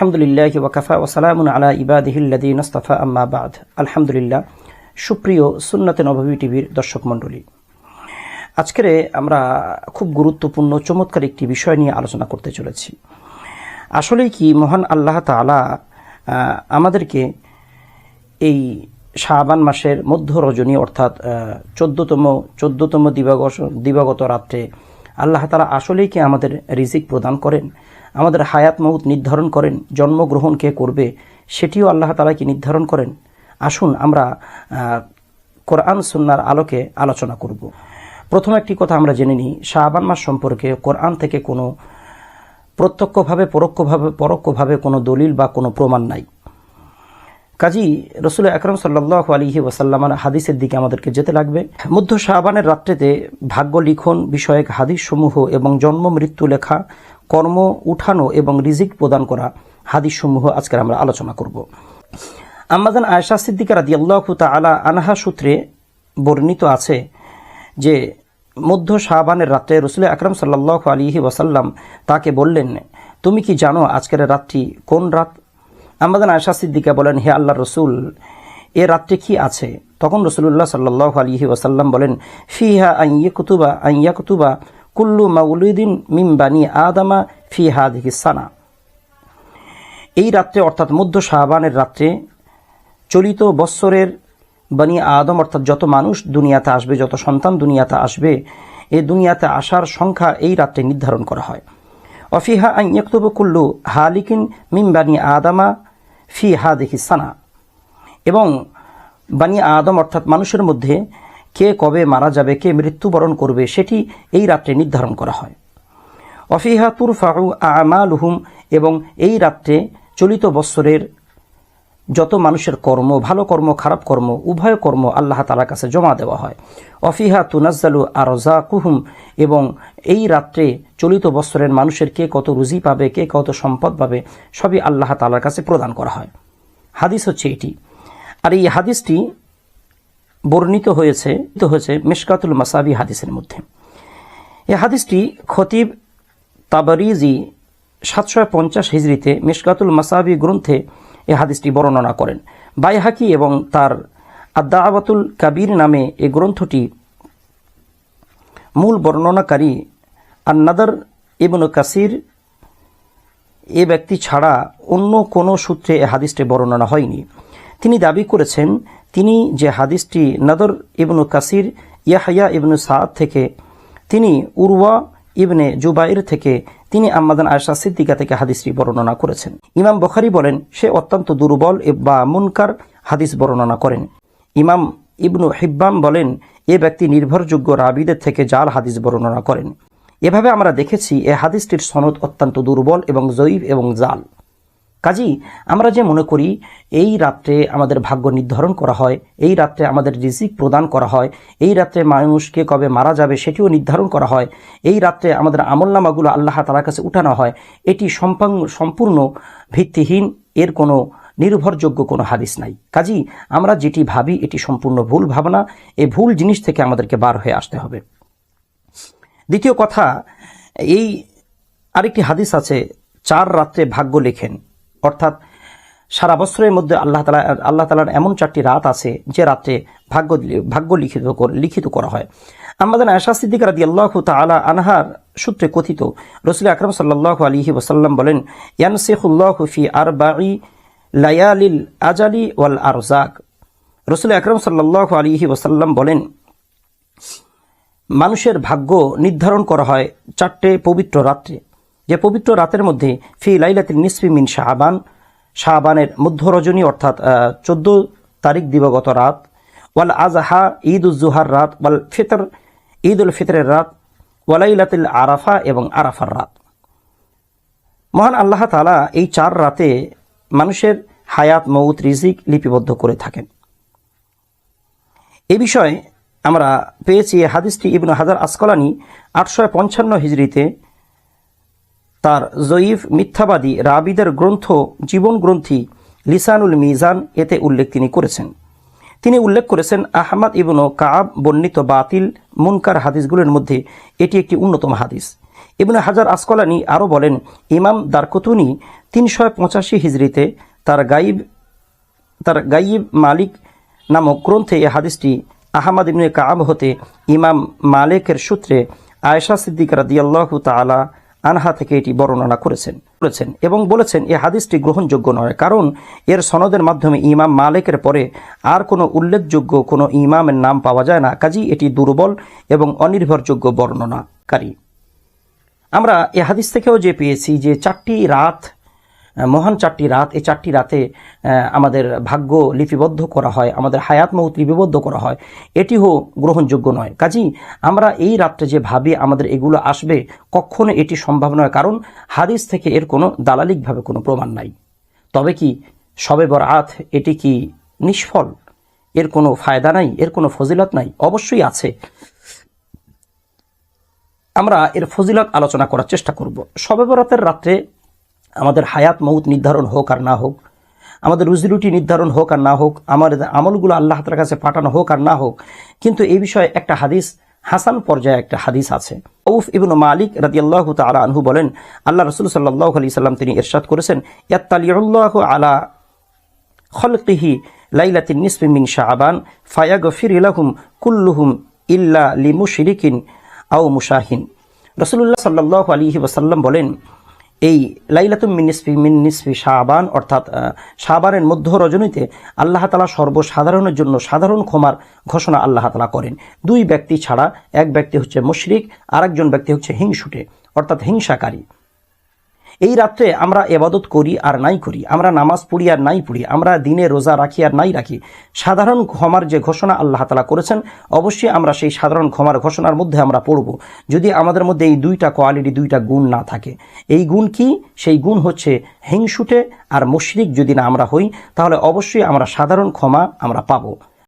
আলহামদুলিল্লাহ ওয়াকাফা ওসালামুন আলা ইবাদিহিল্লাদিন আস্তাফা আম্মা বাদ। আলহামদুলিল্লাহ, সুপ্রিয় সুন্নতে নবী টিভির দর্শক মণ্ডলী, আজকের আমরা খুব গুরুত্বপূর্ণ, চমৎকার একটি বিষয় নিয়ে আলোচনা করতে চলেছি। আসলেই কি মহান আল্লাহ তালা আমাদেরকে এই শাবান মাসের মধ্য রজনী অর্থাৎ চোদ্দতম চোদ্দতম দিবাগত দিবাগত রাত্রে আল্লাহ তালা আসলেই কি আমাদের রিজিক প্রদান করেন? আমাদের হায়াত মৌত নির্ধারণ করেন? জন্মগ্রহণ কে করবে? সেটিও আল্লাহ তালা কি নির্ধারণ করেন? আসুন আমরা কোরআন সুন্নার আলোকে আলোচনা করব। প্রথম একটি কথা আমরা জেনে নিই। শাহবান মাস সম্পর্কে কোরআন থেকে কোনো প্রত্যক্ষভাবে, পরোক্ষভাবে পরোক্ষভাবে কোনো দলিল বা কোনো প্রমাণ নাই। কাজী রসুল আকরম সাল্লাহ আলিহি ওয়াসাল্লামার হাদিসের দিকে আমাদেরকে যেতে লাগবে। মধ্য শাহবানের রাত্রেতে ভাগ্য লিখন, বিষয়ক হাদিস সমূহ এবং জন্ম, মৃত্যু লেখা, কর্ম উঠানো এবং রিজিক প্রদান করা হাদিস সমূহ আজকের আমরা আলোচনা করব। আমাদান আয়সা সিদ্দিকা রাদি আল্লাহ তালা আনহা সূত্রে বর্ণিত আছে যে, মধ্য শাহবানের রাত্রে রসুল আকরম সাল্লাহ আলিহি ওয়াসাল্লাম তাকে বললেন, তুমি কি জানো আজকের রাতটি কোন রাত আমাদের আয়সা সিদ্দিকা বলেন, হে আল্লাহ রসুল, এ রাত্রে কি আছে? তখন রসুল্লাহ সাল্লাহ আলহি ওয়াসাল্লাম বলেন, ফিহা আইয়া কুতুবা আইয়া কুতুবা কুল্লু মাউলুদ্দিন মিম বানি আদামা ফি হাদিহি সানা। এই রাত্রে, অর্থাৎ মধ্য শাহবানের রাত্রে, চলিত বৎসরের বানি আদম, অর্থাৎ যত মানুষ দুনিয়াতে আসবে, যত সন্তান দুনিয়াতে আসবে, এ দুনিয়াতে আসার সংখ্যা এই রাত্রে নির্ধারণ করা হয়। অফিহা আইয়াক্তব কুল্লু হালিকিন মিম বানি আদামা ফি দেখি সানা। এবং বানি আদম অর্থাৎ মানুষের মধ্যে কে কবে মারা যাবে, কে মৃত্যুবরণ করবে, সেটি এই রাত্রে নির্ধারণ করা হয়। অফিহা তুর আমা লুহুম এবং এই রাত্রে চলিত বৎসরের যত মানুষের কর্ম, ভালো কর্ম, খারাপ কর্ম, উভয় কর্ম আল্লাহ তালার কাছে জমা দেওয়া হয়। অফিহা তুনাজ্জালু আরজা কুহুম এবং এই রাত্রে চলিত বৎসরের মানুষের কে কত রুজি পাবে, কে কত সম্পদ পাবে, সবই আল্লাহ তালার কাছে প্রদান করা হয়। হাদিস হচ্ছে এটি। আর এই হাদিসটি বর্ণিত হয়েছে হয়েছে মিশকাতুল মাসাবি হাদিসের মধ্যে। এই হাদিসটি খতিব তাবারিজি সাতশো পঞ্চাশ হিজড়িতে মিশকাতুল মাসাবি গ্রন্থে এই হাদিসটি বর্ণনা করেন। বাইহাকি এবং তার আদাআবাতুল কাবির নামে এ গ্রন্থটি মূল বর্ণনাকারী আন্নাদার ইবনু কাসির এ ব্যক্তি ছাড়া অন্য কোনো সূত্রে এ হাদিসটি বর্ণনা হয়নি। তিনি দাবি করেছেন, তিনি যে হাদিসটি নদর ইবনু কাসির ইয়াহিয়া ইবনু সাদ থেকে তিনি উরওয়া ইবনে জুবাইর থেকে তিনি আম্মাদান আয়সা সিদ্দিকা থেকে হাদিসটি বর্ণনা করেছেন। ইমাম বখারি বলেন, সে অত্যন্ত দুর্বল বা মুনকার হাদিস বর্ণনা করেন। ইমাম ইবনু হিব্বাম বলেন, এ ব্যক্তি নির্ভরযোগ্য রাবিদের থেকে জাল হাদিস বর্ণনা করেন। এভাবে আমরা দেখেছি, এ হাদিসটির সনদ অত্যন্ত দুর্বল এবং জৈব এবং জাল। কাজী আমরা যে মনে করি, এই রাত্রে আমাদের ভাগ্য নির্ধারণ করা হয়, এই রাত্রে আমাদের রিজিক প্রদান করা হয়, এই রাত্রে মানুষকে কবে মারা যাবে সেটিও নির্ধারণ করা হয়, এই রাত্রে আমাদের আমলনামাগুলো আল্লাহ তালার কাছে উঠানো হয়, এটি সম্পাং- সম্পূর্ণ ভিত্তিহীন, এর কোনো নির্ভরযোগ্য কোনো হাদিস নাই। কাজী আমরা যেটি ভাবি, এটি সম্পূর্ণ ভুল ভাবনা এই ভুল জিনিস থেকে আমাদেরকে বার হয়ে আসতে হবে। দ্বিতীয় কথা, এই আরেকটি হাদিস আছে, চার রাত্রে ভাগ্য লেখেন। অর্থাৎ সারা বছরের মধ্যে আল্লাহ তালা, আল্লাহ তালার এমন চারটি রাত আছে যে রাত্রে ভাগ্য ভাগ্য লিখিত লিখিত করা হয়। আমাদের আয়সা সিদ্দিক রাদি আল্লাহ তালা আনহার সূত্রে কথিত, রসুল আকরম সাল্লাহ আলিহি ওসাল্লাম বলেন ইয়ান শেখুল্লাহ ফি আর বাই লায়ালিল আজালি ওয়াল আরজাক। রসুল আকরম সাল্লাহ আলিহি ওসাল্লাম বলেন, মানুষের ভাগ্য নির্ধারণ করা হয় চারটে পবিত্র রাত্রে। যে পবিত্র রাতের মধ্যে ফি লাইলাতিল নিসফি মিন শাহবান শাহবানের মধ্য রজনী অর্থাৎ চোদ্দ তারিখ দিবগত রাত, ওয়াল আজহা ঈদ উজ্জুহার রাত, ওয়াল ফিতর ঈদ উল ফিতরের রাত ওয়ালাইলাতিল আরাফা এবং আরাফার রাত। মহান আল্লাহ তালা এই চার রাতে মানুষের হায়াত মৌত রিজিক লিপিবদ্ধ করে থাকেন। এ বিষয়ে আমরা পেয়েছি হাদিসটি ইবনু হাজার আসকলানি আটশো পঞ্চান্ন হিজড়িতে। তার জয়ীফ মিথ্যাবাদী রাবিদের গ্রন্থ জীবন গ্রন্থি লিসানুল মিজান এতে উল্লেখ তিনি করেছেন। তিনি উল্লেখ করেছেন, আহমদ ইবনু কাব বর্ণিত বাতিল মুনকার হাদিসগুলোর মধ্যে এটি একটি অন্যতম হাদিস। ইবনে হাজার আসকলানি আরও বলেন, ইমাম দারকুতুনি তিনশো পঁচাশি হিজড়িতে তার গাইব তার গাইব মালিক নামক গ্রন্থে এ হাদিসটি আহমদ ইবনে কাব হতে ইমাম মালিকের সূত্রে আয়েশা সিদ্দিক রাদিয়াল্লাহু তাআলা আনহা থেকে এটি বর্ণনা করেছেন বলেছেন এবং বলেছেন, এ হাদিসটি গ্রহণযোগ্য নয়, কারণ এর সনদের মাধ্যমে ইমাম মালিকের পরে আর কোনো উল্লেখযোগ্য কোনো ইমামের নাম পাওয়া যায় না। কাজী এটি দুর্বল এবং অনির্ভরযোগ্য বর্ণনাকারী। আমরা এ হাদিস থেকেও যে পেয়েছি যে চারটি রাত মহান চারটি রাত, এই চারটি রাতে আমাদের ভাগ্য লিপিবদ্ধ করা হয়, আমাদের হায়াত মৌত লিপিবদ্ধ করা হয়। এটিও গ্রহণযোগ্য নয়। কাজী, আমরা এই রাত্রে যে ভাবি আমাদের এগুলো আসবে, কখনো এটি সম্ভব নয়, কারণ হাদিস থেকে এর কোনো দালালিকভাবে কোনো প্রমাণ নাই। তবে কি সবে বরাত এটি কি নিষ্ফল? এর কোনো ফায়দা নাই? এর কোনো ফজিলত নাই? অবশ্যই আছে। আমরা এর ফজিলত আলোচনা করার চেষ্টা করব। শবে বরাতের রাত্রে আমাদের হায়াত মৌত নির্ধারণ হোক আর না হোক, আমাদের রুজিরুটি নির্ধারণ হোক আর না হোক, আমাদের আমলগুলো আল্লাহ তালার কাছে পাঠানো হোক আর না হোক, কিন্তু এই বিষয়ে একটা হাদিস, হাসান পর্যায়ে একটা হাদিস আছে। উফ ইবনু মালিক রাদিয়াল্লাহ তাআলা আনহু বলেন, আল্লাহ রসুল সাল্লাহ আলি সাল্লাম তিনি ইরশাদ করেছেন, ইয়াত্তালিউল্লাহ আলা খলকিহি লাইলাতিন নিসফি মিন ফায়া ফায়াগফির ইলাহুম কুল্লুহুম ইল্লা লিমু শিরিকিন আও মুশাহিন। রসুল্লাহ সাল্লাহ আলিহি ওসাল্লাম বলেন এই লাইলাতুম মিনিসফি মিনিসফি শাহবান অর্থাৎ শাহবানের মধ্য রজনীতে আল্লাহ তালা সর্বসাধারণের জন্য সাধারণ ক্ষমার ঘোষণা আল্লাহ তালা করেন। দুই ব্যক্তি ছাড়া এক ব্যক্তি হচ্ছে মুশরিক, আরেকজন ব্যক্তি হচ্ছে হিংসুটে, অর্থাৎ হিংসাকারী। এই রাত্রে আমরা এবাদত করি আর নাই করি, আমরা নামাজ পড়ি আর নাই পড়ি, আমরা দিনে রোজা রাখি আর নাই রাখি। সাধারণ ক্ষমার যে ঘোষণা আল্লাহ তালা করেছেন, অবশ্যই আমরা সেই সাধারণ ক্ষমার ঘোষণার মধ্যে আমরা পড়ব। যদি আমাদের মধ্যে এই দুইটা কোয়ালিটি, দুইটা গুণ না থাকে, এই গুণ কি? সেই গুণ হচ্ছে হিংসুটে আর মুশরিক যদি না আমরা হই, তাহলে অবশ্যই আমরা সাধারণ ক্ষমা আমরা পাবো।